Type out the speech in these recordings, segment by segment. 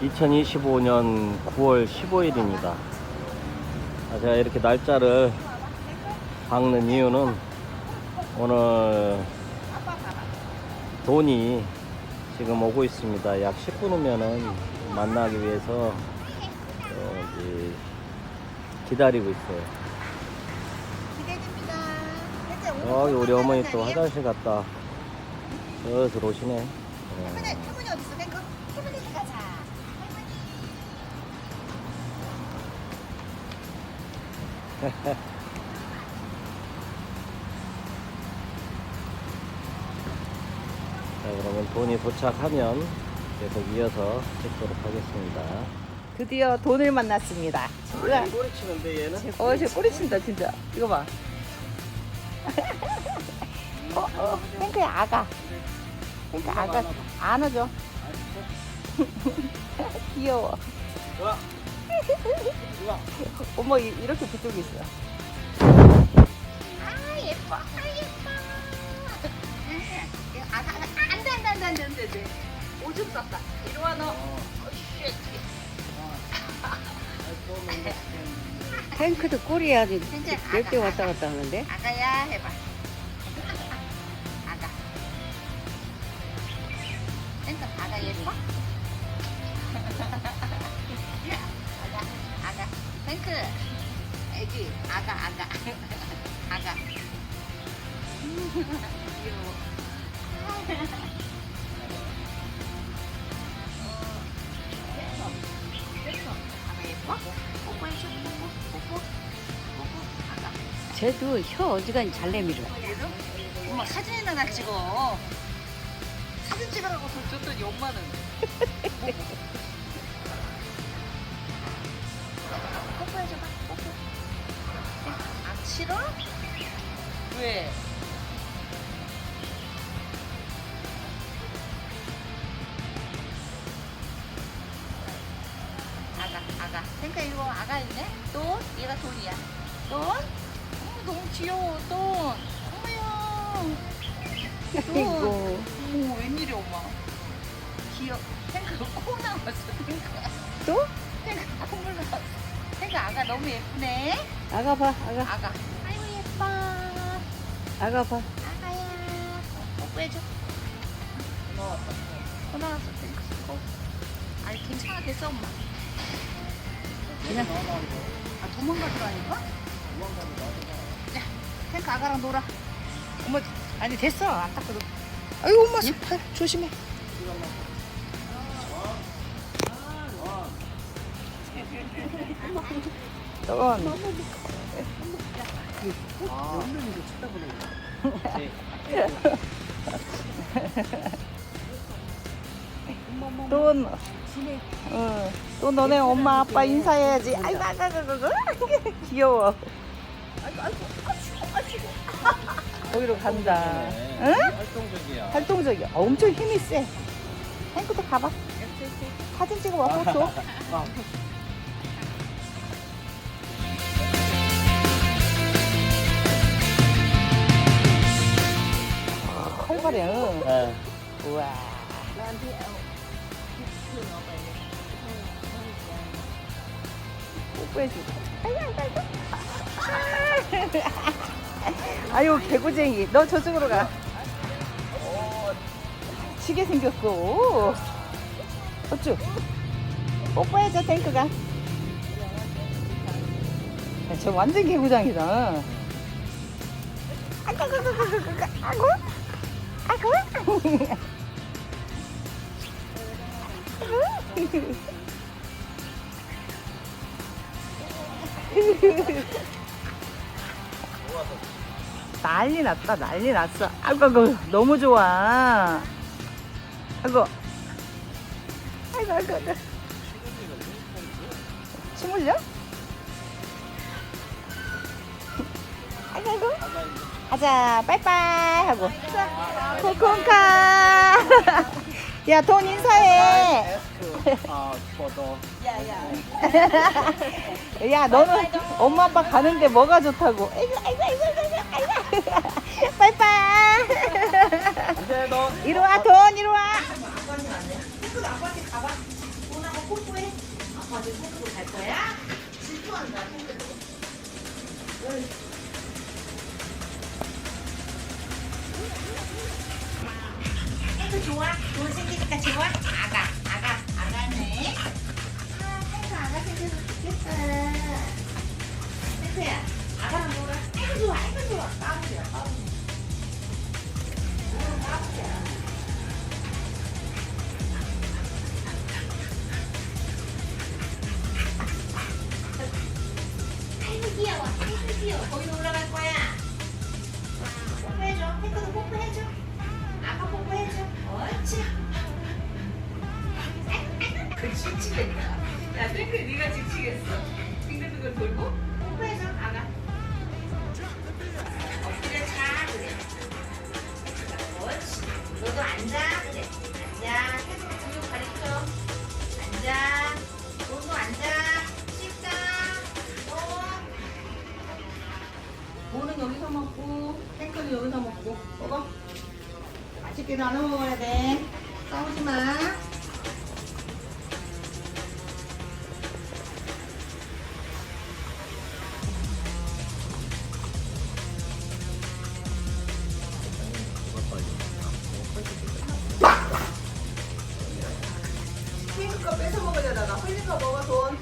2025년 9월 15일입니다. 제가 이렇게 날짜를 박는 이유는 오늘 돈이 지금 오고 있습니다. 약 10분 후면은 만나기 위해서 어, 이제 기다리고 있어요. 기대됩니다. 여기 우리 어머니 또 화장실 갔다 슬슬 오시네. 할 자, 그러면 돈이 도착하면 계속 이어서 찍도록 하겠습니다. 드디어 돈을 만났습니다. 우와. 꼬리 치는데 얘는? 어, 쟤 꼬리 친다, 진짜. 이거 봐. 어, 어, 탱크야, 아가. 탱크 아가. 안아줘. 귀여워. 좋 어머, 이- 이렇게 붙들고 있어. 아, 예뻐. 아, 예뻐. 아, 아, 아, 안 돼, 안 돼, 안 돼, 안 돼, 안 돼, 안 돼. 오줌 쌌다. 이리 와, 너. 어, 쉣. 탱크도 꼬리 아주 진짜 아가, 왔다 갔다 하는데 아가야, 해봐. 아가. 땡크, 아가 예뻐? 탱크. 애기, 아가, 아가. 아가. 귀여워. 예뻐? 뽀뽀해줘, 뽀뽀, 뽀뽀. 뽀뽀, 아가. 쟤도 혀 어지간히 잘 내밀어 얘도? 엄마 사진이나 나 찍어. 사진 찍으라고 돈 줬더니 엄마는. 아가. 그러니까 이거 아가 있네? 돈? 얘가 돈이야. 돈? 어, 너무 귀여워, 돈. 어머야. 돈. 아이고 어머, 웬일이야, 엄마. 귀여. 탱크가 코 나왔어, 탱크가. 또? 탱크가 콧물 나왔어. 탱크 아가 너무 예쁘네. 아가 봐 아가 아가. 아이고, 예뻐. 아가 봐 아가야. 뽀뽀해줘. 코 나왔어, 탱크. 코. 아니, 괜찮아, 됐어, 엄마. 그냥 아, 도망가더라니까? 야, 탱크 아가랑 놀아. 엄마, 아니, 됐어. 안 닦아도. 아이고, 엄마, 팔 조심해. 돈. 돈. 어, 또 너네 엄마 아빠 인사해야지. 아이고, 아이고, 아이고, 아이고. 귀여워. 거기로 간다. 응? 활동적이야. 활동적이야. 어, 엄청 힘이 세. 탱크도 가봐. 사진 찍어봐, 포토. 활발해. 응. 네. 우와. 아유, 개구쟁이. 너 저쪽으로 가. 치게 생겼어. 어쭈? 뽀뽀해줘, 탱크가. 야, 저 완전 개구장이다. 아이고, 아이고, 아이고, 난리 났다 난리 났어. 아이고 아이고 너무 좋아. 아이고. 아이고 아이고 아이고. 침 흘려? 아이고 아이고. 가자 빠이빠이 하고. 코콘카. 야돈 인사해 아, 포도. 야 너는 엄마 아빠 가는데 뭐가 좋다고 아이고 아이고 아이고 아이고 아이고 빠이빠이 너 이리 와돈 이리 와 뽀뽀해. 아빠한테 탱크로 갈 거야? 질투한다, 탱크로. 어이. 탱크 좋아? 돈 생기니까 좋아? 아가, 아가, 아가네. 아, 탱크 아가 생겨서 좋겠다. 탱크야, 아가랑 놀아. 아이고 좋아, 아이고 좋아. 까불이야, 까불. 응, 까불이야. 아이고 그 칙칙했다. 야, 탱크 네가 칙칙했어. 빙글빙글 돌고 뽀뽀해줘. 아가. 엎드려 자. 그래. 옳지. 너도 앉아. 그래. 앉아. 계속 등좀 가리켜. 앉아. 너도 앉아. 식사. 어. 뭐는 여기서 먹고 탱크는 여기서 먹고 먹어 맛있게 나눠 먹어야 돼 싸우지 마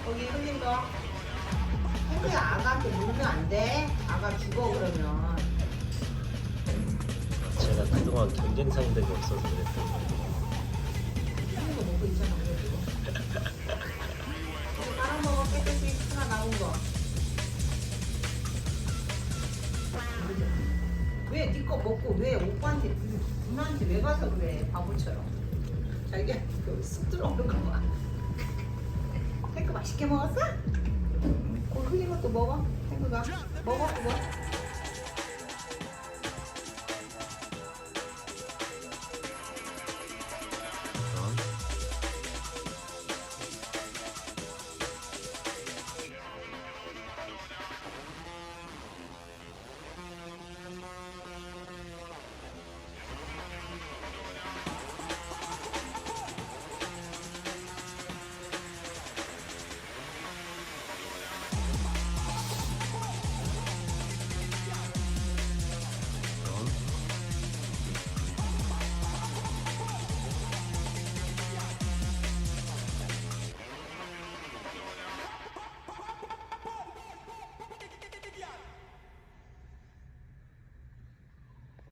거기 흘린 거. 탱크야 아가한테 물면 안 돼? 아가 죽어 그러면. 제가 그동안 경쟁 상대가 없어서 그랬어요. 흘린 거 먹고 있잖아 그래도. 이거 빨아 먹어. 깨끗이 하나 나온 거. 왜니거 먹고 왜 오빠한테 그 누나한테 왜 가서 그래 바보처럼. 자기가 여기 쑥 들어오는 거봐 탱크 맛있게 먹었어? 그 흘린 것도 먹어. 탱크가. 먹어 그거